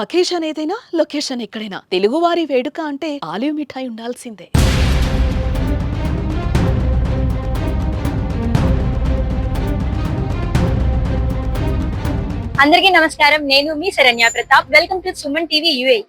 Occasion ఏదైనా location ఎక్కడైనా. తెలుగువారి వేడుక అంటే ఆలివ్ మిఠాయి ఉండాల్సిందే. అందరికీ నమస్కారం. నేను మీ Saranya Pratap. Welcome to Suman TV U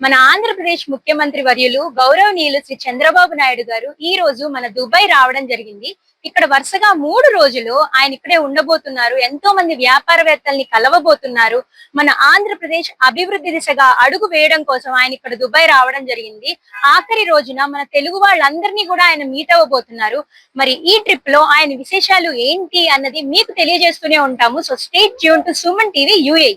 A Andhra Pradesh ముఖ్యమంత్రి వర్యులు గౌరవనీయులు శ్రీ చంద్రబాబు నాయుడు గారు ఈ రోజు మన దుబాయ్ రావడం జరిగింది. ఇక్కడ వరుసగా మూడు రోజులు ఆయన ఇక్కడే ఉండబోతున్నారు. ఎంతో మంది వ్యాపారవేత్తల్ని కలవబోతున్నారు. మన ఆంధ్రప్రదేశ్ అభివృద్ధి దిశగా అడుగు వేయడం కోసం ఆయన ఇక్కడ దుబాయ్ రావడం జరిగింది. ఆఖరి రోజున మన తెలుగు వాళ్ళందరినీ కూడా ఆయన మీట్ అవ్వబోతున్నారు. మరి ఈ ట్రిప్లో ఆయన విశేషాలు ఏంటి అన్నది మీకు తెలియజేస్తూనే ఉంటాము. So stay tuned to Suman TV UA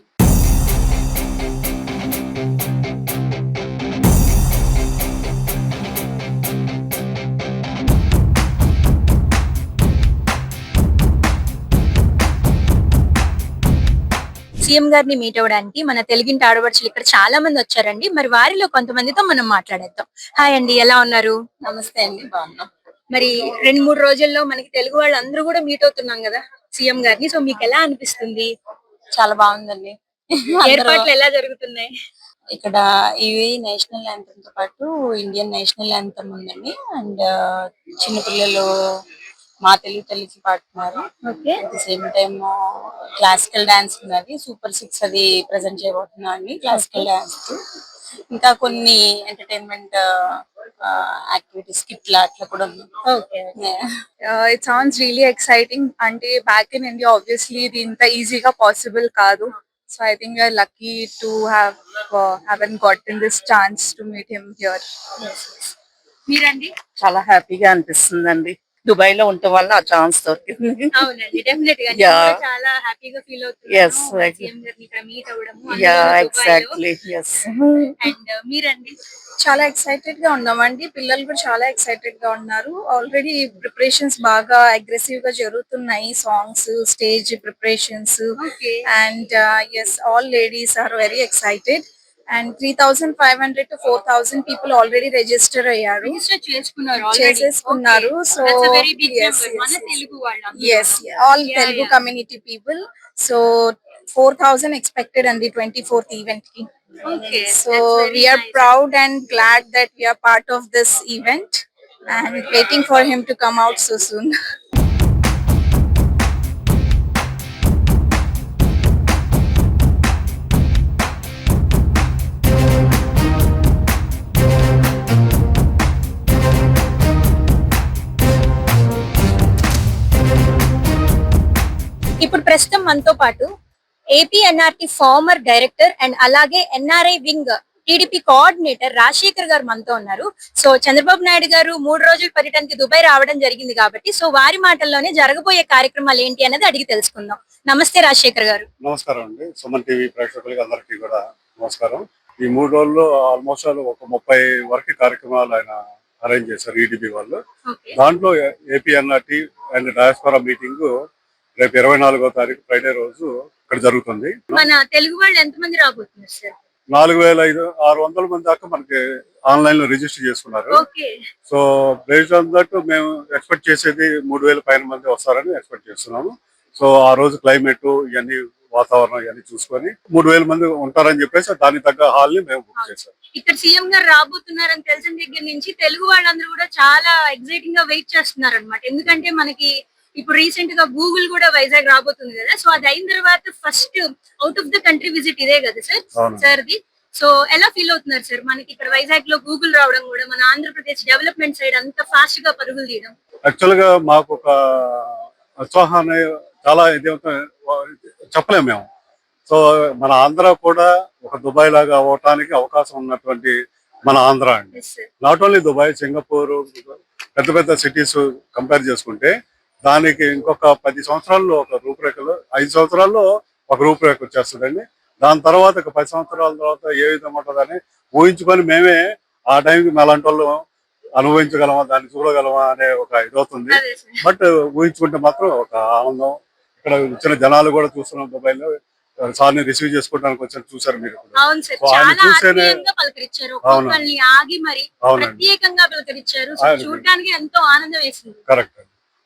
CM గారిని మీట్ అవ్వడానికి మన తెలుగింటి ఆడపడుచులు ఇక్కడ చాలా మంది వచ్చారండి. మరి వారిలో కొంతమందితో మనం మాట్లాడేద్దాం. హాయ్ అండి ఎలా ఉన్నారు? నమస్తే అండి బాగున్నాం. మరి రెండు మూడు రోజుల్లో మనకి తెలుగు వాళ్ళు అందరూ కూడా మీట్ అవుతున్నాం కదా సీఎం గారిని. సో మీకు ఎలా అనిపిస్తుంది? చాలా బాగుందండి. ఏర్పాట్లు ఎలా జరుగుతున్నాయి? ఇక్కడ ఇవి నేషనల్ యాంథమ్తో పాటు ఇండియన్ నేషనల్ యాంథమ్ ఉందండి. అండ్ చిన్నపిల్లలు మా తెలుగు తల్లికి పాడుతున్నారు okay. At the same time classical dance ఉన్నది. సూపర్ సిక్స్ అది ప్రజెంట్ చేయబోతున్నా అండి క్లాసికల్ డాన్స్ ఇంకా కొన్ని ఎంటర్టైన్మెంట్ యాక్టివిటీస్ కిట్లా అట్లా కూడా ఉంది okay. It sounds really exciting. అంటే back in India obviously ఇది ఇంత ఈజీగా పాసిబుల్ కాదు. So I think we're lucky to have haven gotten this chance to meet him here. మీరండి? చాలా హ్యాపీగా అనిపిస్తుందండి. దుబాయ్లో ఉండటం వల్ల ఆ ఛాన్స్ దొరికింది. అవునండి డెఫినెట్గా నేను Yeah. కూడా చాలా హ్యాపీగా ఫీల్ Yes, అవుతున్నాను like- సీఎం గారిని ఇక్కడ మీట్ అవ్వడము yeah exactly yes and uh, మీరండి? చాలా ఎక్సైటెడ్గా ఉన్నామండి. పిల్లలు కూడా చాలా ఎక్సైటెడ్గా ఉన్నారు. ఆల్రెడీ ప్రిపరేషన్స్ బాగా అగ్రెసివ్గా జరుగుతున్నాయి. Songs stage preparations okay and yes all ladies are very excited And three thousand five hundred to four thousand people already register అయ్యారు రిజిస్టర్ చేసుకున్నారు చేసేసుకున్నారు. So, very big yes, number yes, మన yes. Telugu వాళ్ళు yes all Yeah, telugu yeah. community people so 4000 expected on the 24th event ki. Okay, so that's very we are nice. proud and glad that we are part of ప్రస్తుతం మనతో పాటు AP NRT former director and అలాగే NRI wing TDP coordinator Rajasekhar గారు మనతో ఉన్నారు. So Chandrababu Naidu గారు మూడు రోజుల పర్యటనకి దుబాయ్ రావడం జరిగింది కాబట్టి సో వారి మాటల్లోనే జరగబోయే కార్యక్రమాలు ఏంటి అనేది అడిగి తెలుసుకుందాం. నమస్తే రాజశేఖర్ గారు. నమస్కారం అండి. సుమన్ టీవీ ప్రేక్షకులకి అందరికీ కూడా నమస్కారం. ఈ మూడు రోజుల్లో ఆల్మోస్ట్ ఒక ముప్పై వరకు కార్యక్రమాలు ఆయన అరేంజ్ చేశారు ఈడీబీ వాళ్ళు. ఓకే దాంట్లో ఏపీఎన్ఆర్టీ అండ్ డయాస్పరా మీటింగ్ రేపు ఇరవై నాలుగో తారీఖు ఫ్రైడే రోజు ఇక్కడ జరుగుతుంది. మన తెలుగు వాళ్ళు ఎంతమంది రాబోతున్నారు సార్? నాలుగు వేల ఐదు ఆరు వందల మంది దాకా మనకి ఆన్లైన్లో రిజిస్టర్ చేసుకున్నారు. సో బేస్డ్ ఆన్ దట్ మేము ఎక్స్పెక్ట్ చేసేది మూడు వేల పైన మంది వస్తారని ఎక్స్పెక్ట్ చేస్తున్నాము. సో ఆ రోజు క్లైమేట్ ఇవన్నీ వాతావరణం ఇవన్నీ చూసుకొని మూడు వేల మంది ఉంటారని చెప్పేసి దానికి తగ్గ హాల్ని మేము బుక్ చేసాం ఇక్కడ సీఎం గారు రాబోతున్నారని తెలిసిన దగ్గర నుంచి తెలుగు వాళ్ళందరూ కూడా చాలా ఎక్సైటింగ్గా వెయిట్ చేస్తున్నారు అనమాట ఎందుకంటే మనకి ఇప్పుడు రీసెంట్గా గూగుల్ కూడా వైజాగ్ రాబోతుంది కదా. సో అది అయిన తర్వాత first out of the country visit ఇదే కదా సార్ అవును. సార్ ది సో ఎలా ఫీల్ అవుతున్నారు సార్ మనకి ఇక్కడ వైజాగ్లో గూగుల్ రావడం కూడా మన ఆంధ్రప్రదేశ్ డెవలప్మెంట్ సైడ్ అంత ఫాస్ట్గా పరుగులు తీయడం. యాక్చువల్గా మాకు ఒక ఉత్సాహాన్ని చాలా ఇదేమిటో చెప్పలేము మేము. సో మన ఆంధ్ర కూడా ఒక దుబాయ్ లాగా అవటానికి అవకాశం ఉన్నటువంటి మన ఆంధ్ర అండి. నాట్ ఓన్లీ దుబాయ్ సింగపూర్ పెద్ద పెద్ద సిటీస్ కంపేర్ చేసుకుంటే దానికి ఇంకొక పది సంవత్సరాల్లో ఒక రూపురేఖలు ఐదు సంవత్సరాల్లో ఒక రూపురేఖ వచ్చేస్తుందండి. దాని తర్వాత ఒక పది సంవత్సరాల తర్వాత ఏ విధంగా ఉంటుందని ఊహించుకొని మేమే ఆ టైంకి అలాంటి వాళ్ళు అనుభవించగలమా దాన్ని చూడగలమా అనే ఒక ఇది అవుతుంది. అదే సార్. బట్ ఊహించుకుంటే మాత్రం ఒక ఆనందం. ఇక్కడ వచ్చిన జనాలు కూడా చూస్తున్నాం దుబాయ్లో సార్ని రిసీవ్ చేసుకోవడానికి వచ్చారు చూసారు మీరు సార్. ఆయన అవును. ఆగి మరి ప్రత్యేకంగా పలకరించారు. చూడడానికి ఎంతో ఆనందం వేసింది. కరెక్ట్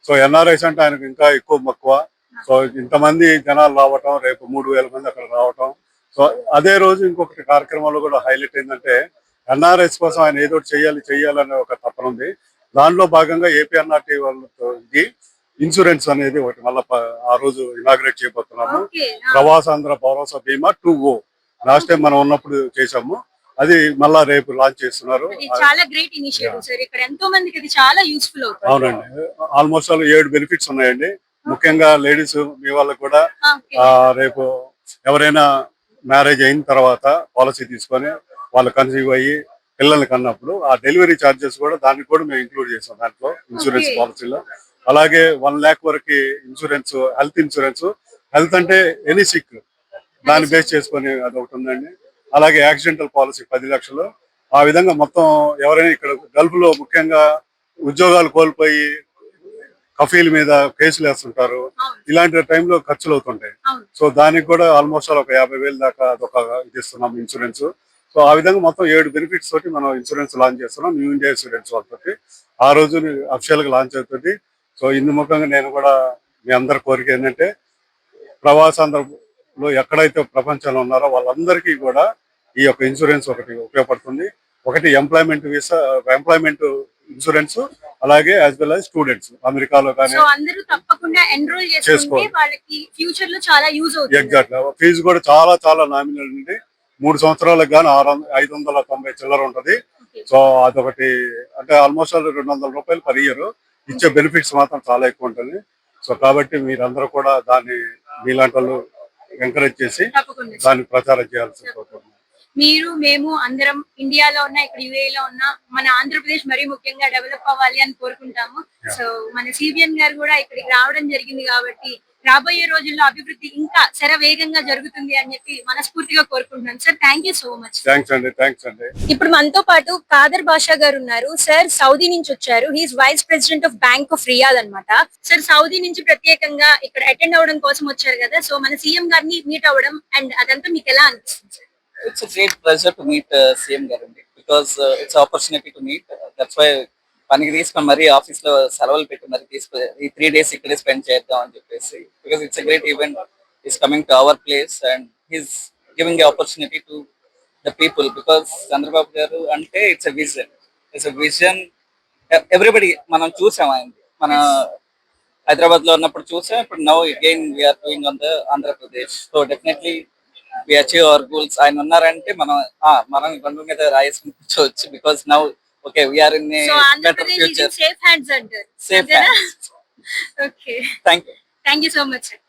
సో ఎన్ఆర్ఐస్ అంటే ఆయనకు ఇంకా ఎక్కువ మక్కువ. సో ఇంతమంది జనాలు రావటం రేపు మూడు వేల మంది అక్కడ రావటం. సో అదే రోజు ఇంకొకటి కార్యక్రమంలో కూడా హైలైట్ ఏంటంటే ఎన్ఆర్ఎస్ కోసం ఆయన ఏదో చేయాలి చేయాలనే ఒక తపన ఉంది. దానిలో భాగంగా ఏపీఎన్ఆర్టీ వాళ్ళతో ఇన్సూరెన్స్ అనేది ఒకటి మళ్ళీ ఆ రోజు ఇనాగ్రేట్ చేయబోతున్నాము. ప్రవాసాంధ్ర భరోసా బీమా టూ ఓ. లాస్ట్ టైం మనం ఉన్నప్పుడు చేసాము అది మళ్ళా రేపు లాంచ్ చేస్తున్నారు. చాలా గ్రేట్ ఇనిషియేటివ్ సార్ ఇక్కడ ఎంతో మందికి ఇది చాలా యూస్ఫుల్ అవుతుంది. అవునండి. ఆల్మోస్ట్ ఆల్ ఏడు బెనిఫిట్స్ ఉన్నాయండి. ముఖ్యంగా లేడీస్ మీ వాళ్ళకు కూడా ఆ, రేపు ఎవరైనా మ్యారేజ్ అయిన తర్వాత పాలసీ తీసుకొని వాళ్ళు కన్సీవ్ అయ్యి పిల్లల్ని కన్నప్పుడు ఆ డెలివరీ ఛార్జెస్ కూడా దానికి కూడా మేము ఇంక్లూడ్ చేసాం దాంట్లో ఇన్సూరెన్స్. పాలసీలో అలాగే వన్ ల్యాక్ వరకు ఇన్సూరెన్స్ హెల్త్ ఇన్సూరెన్స్ హెల్త్ అంటే ఎనీ సిక్ దాన్ని బేస్ చేసుకొని అది ఒకటి ఉందండి. అలాగే యాక్సిడెంటల్ పాలసీ పది లక్షలు. ఆ విధంగా మొత్తం ఎవరైనా ఇక్కడ గల్ఫ్లో ముఖ్యంగా ఉద్యోగాలు కోల్పోయి కఫీల మీద కేసులు వేస్తుంటారు. ఇలాంటి టైంలో ఖర్చులు అవుతుంటాయి. సో దానికి కూడా ఆల్మోస్ట్ ఒక యాభై వేలు దాకా అదొక ఇది ఇస్తున్నాం ఇన్సూరెన్స్. సో ఆ విధంగా మొత్తం ఏడు బెనిఫిట్స్ తోటి మనం ఇన్సూరెన్స్ లాంచ్ చేస్తున్నాం. న్యూ ఇండియా ఇన్సూరెన్స్ వాళ్ళతోటి ఆ రోజు అఫిషియల్గా లాంచ్ అవుతుంది. సో ఇందు ముఖంగా నేను కూడా మీ అందరి కోరిక ఏంటంటే ప్రవాసాంధ్రలో ఎక్కడైతే ప్రపంచంలో ఉన్నారో వాళ్ళందరికీ కూడా ఈ యొక్క ఇన్సూరెన్స్ ఒకటి ఉపయోగపడుతుంది. ఒకటి ఎంప్లాయ్మెంట్ వీసా ఎంప్లాయ్మెంట్ ఇన్సూరెన్స్ అలాగే యాజ్ వెల్ యాజ్ స్టూడెంట్స్ అమెరికాలో కానీ సో అందరూ తప్పకుండా ఎన్రోల్ చేసుకుంటే చేసుకోవాలి. వాళ్ళకి ఫ్యూచర్లో చాలా యూజ్ అవుతుంది. ఎగ్జాక్ట్ ఫీజు కూడా చాలా చాలా నామినల్ ఉంది. మూడు సంవత్సరాలకు గాను ఆరు ఐదు వందల తొంభై చిల్లర ఉంటది. సో అదొకటి అంటే ఆల్మోస్ట్ రెండు వందల రూపాయలు పర్ ఇయర్ ఇచ్చే బెనిఫిట్స్ మాత్రం చాలా ఎక్కువ ఉంటుంది. సో కాబట్టి మీరందరూ కూడా దాన్ని మీలాంటి వాళ్ళు ఎంకరేజ్ చేసి తప్పకుండా దాన్ని ప్రచారం చేయాల్సి మీరు మేము అందరం ఇండియాలో ఉన్న ఇక్కడ యుఏ లో ఉన్న మన ఆంధ్రప్రదేశ్ మరీ ముఖ్యంగా డెవలప్ అవ్వాలి అని కోరుకుంటాము. సో మన సిబిఎన్ గారు కూడా ఇక్కడికి రావడం జరిగింది కాబట్టి రాబోయే రోజుల్లో అభివృద్ధి ఇంకా శర వేగంగా జరుగుతుంది అని చెప్పి మనస్ఫూర్తిగా కోరుకుంటున్నాను. Sir thank you so much thanks అండి థ్యాంక్స్ అండి. ఇప్పుడు మనతో పాటు కాదర్ బాషా గారు ఉన్నారు. సార్ సౌదీ నుంచి వచ్చారు. He's vice president of bank of Riyadh అన్నమాట. సార్ సౌదీ నుంచి ప్రత్యేకంగా ఇక్కడ అటెండ్ అవ్వడం కోసం వచ్చారు కదా. సో మన సీఎం గారిని మీట్ అవ్వడం అండ్ అదంతా మీకు ఎలా అనిపిస్తుంది sir? It's a great pleasure to meet uh, CM Garandi because uh, it's an opportunity to పనికి తీసుకొని మరీ ఆఫీస్లో సెలవులు పెట్టి మరి తీసుకు ఈ త్రీ డేస్ ఇక్కడే స్పెండ్ చేద్దాం అని చెప్పేసి because it's great event is coming to our place and he's giving opportunity to the people because Chandrababu garu అంటే it's a vision it's a vision everybody మనం చూసాం ఆయన. మన హైదరాబాద్లో ఉన్నప్పుడు చూసాం ఇప్పుడు now again we are doing on the Andhra Pradesh so definitely we achieve our goals ఆయన ఉన్నారంటే మనం మనం బంధు మీద రాయేసుకుని కూర్చోవచ్చు because now okay we are in so better Andhra Pradesh future safe hands అంటారు safe okay thank you thank you so much sir